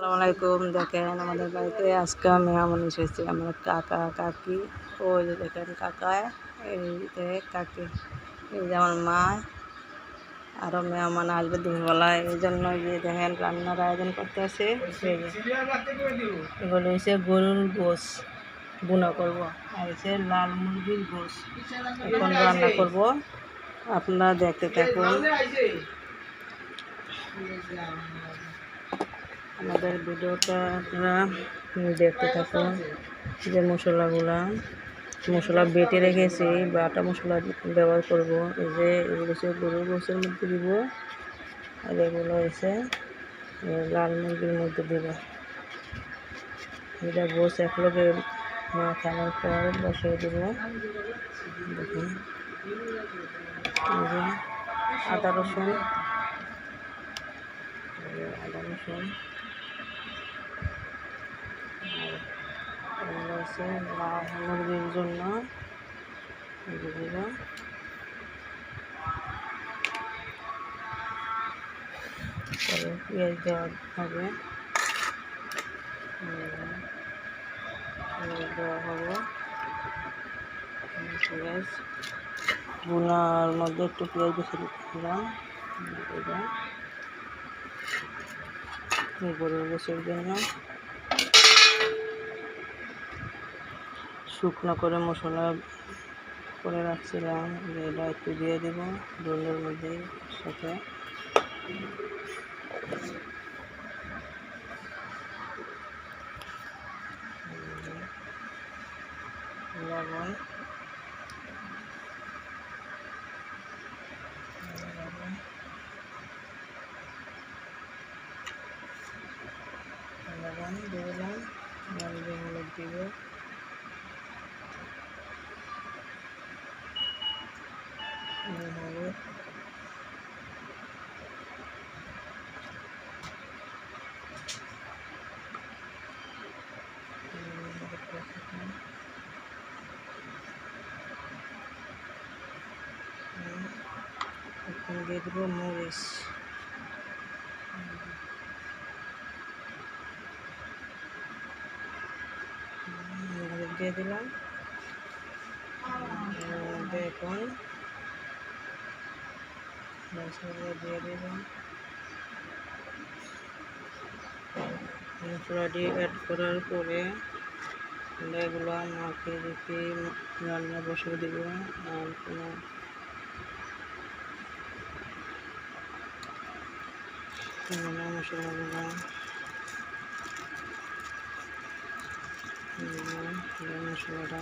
আসসালামু আলাইকুম। দেখেন আমাদের বাড়িতে আজকে মেহমান এসেছে, আমার কাকা কাকি। ওই যে দেখেন কাকা, এই যে কাকি। এই যে আমার মা আরও মেহমান আসবে দুপুরবেলায়। এই জন্য যে দেখেন রান্নার আয়োজন করতে আছে এগুলো হচ্ছে গরুর গোস বুনা করব। আর হচ্ছে লাল মুরগির গোস এখন রান্না করব। আপনারা দেখতে থাকুন। আমাদের ভিডিওটা আপনারা দেখতে থাকুন যে মশলাগুলা, মশলা বেটে রেখেছি, বাটা মশলা ব্যবহার করব, এই যে এগুলো হচ্ছে গরুর গোসের মধ্যে দিব, আর এগুলো হচ্ছে লাল মুরগির মধ্যে দিব। এটা গোস একলগে মাখানোর পর বসিয়ে দেব। দেখুন। আদা রসুন আদা রসুন। হচ্ছে মুরগির জন্য এগুলো পরে পেঁয়াজ দেওয়া হবে দেওয়া হবে পেঁয়াজ বোনার মধ্যে একটু পেঁয়াজ বেশি দিলাম গরুর গোসের জন্য শুকনো করে মশলা করে রাখছিলাম এটা একটু দিয়ে দেবো ডোলের মধ্যে সাথে লবণ লবণ লবণ দিয়ে দিলাম লবণ হলুদ দিব হলুদ এখন দিয়ে দেবো মরিচ দিয়ে দিলাম এর মধ্যে মশলা দিয়ে দিলাম। মশলাটি অ্যাড করার পরে আমরা এগুলো মাখিয়ে রেখে রান্না বসিয়ে দেব। আর কোনো মশলাগুলো মশলাটা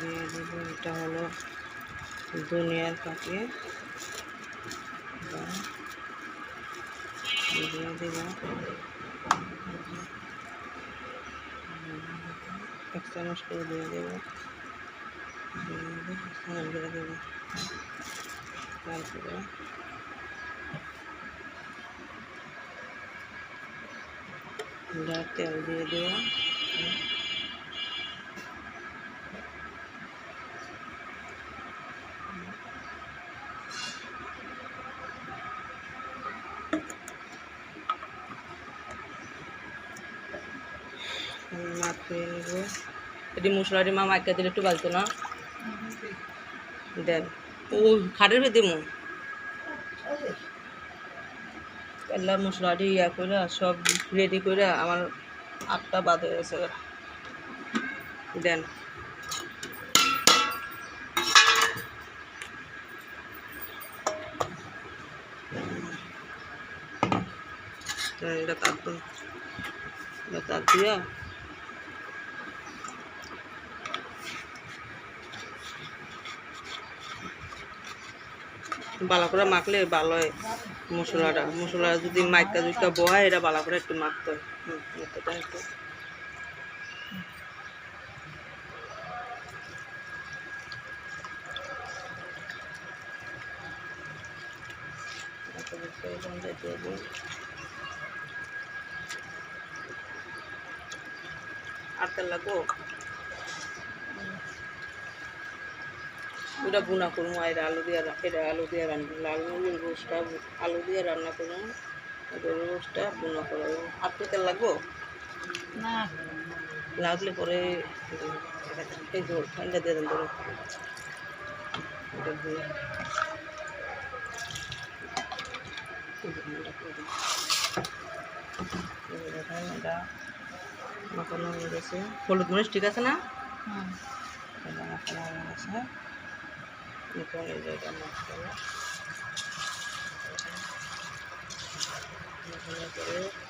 দিয়ে দেব। এটা হলো ধনিয়ার পাখি দিয়ে দেব এক চামচ করে দিয়ে দেব দিয়ে দেব তারপরে আমরা তেল মাখিয়ে এটি মশলাটি মা মাইকা দিলে একটু বাজতো না? দেন। ও, খাটের ভেতরে মো এলা মশলাটি ইয়া করে সব রেডি করে আমার আটটা বাদে গেছে দেন। এটা কাট দিয়া। বালা করে মাখলে ভালো হয় মশলাটা মশলা যদি মাইকা জুইকা বহায় এটা বালা করে একটু মাখতে হয়। এতটা একটু। এত বেশি এখান থেকে দিয়ে দিই। আর তেল লাগবো ওটা বুনা করব আর আলু দিয়ে এটা আলু দিয়ে রান্না লাল মুরগির গোসটা আলু দিয়ে রান্না করব গরুর গোষ্ঠটা পূর্ণ করা তো তেল লাগবো? না। লাগলে পরে এই জোর ঠান্ডা দিয়ে দেন ধরো এটা মাখানো হয়ে গেছে। হলুদ মরিচ ঠিক আছে না? এটা মাখানো হয়ে গেছে। এখন এই এটা মশলা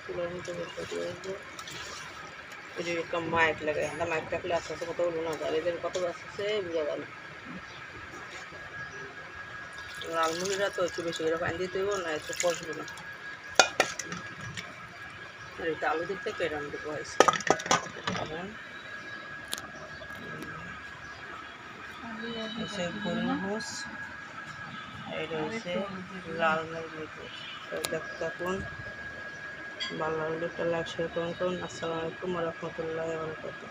তুলে নিতে বসে দিয়ে। এই যে একটা মাইক লাগে একটা মাইক থাকলে আস্তে আস্তে কত বলব না যায় এদের কত আসছে বোঝা গেল লালমুড়িটা তো একটু বেশি করে পানি দিতে না একটু কষবো না আর এটা আলু দিতে কেরাম দেবো হয়েছে হচ্ছে আর এটা হচ্ছে লাল মরিচ দেখতে থাকুন ভালো লাগলে একটা লাইক শেয়ার করুন আসসালামু আলাইকুম রহমতুল্লাহ বরকাতুহ।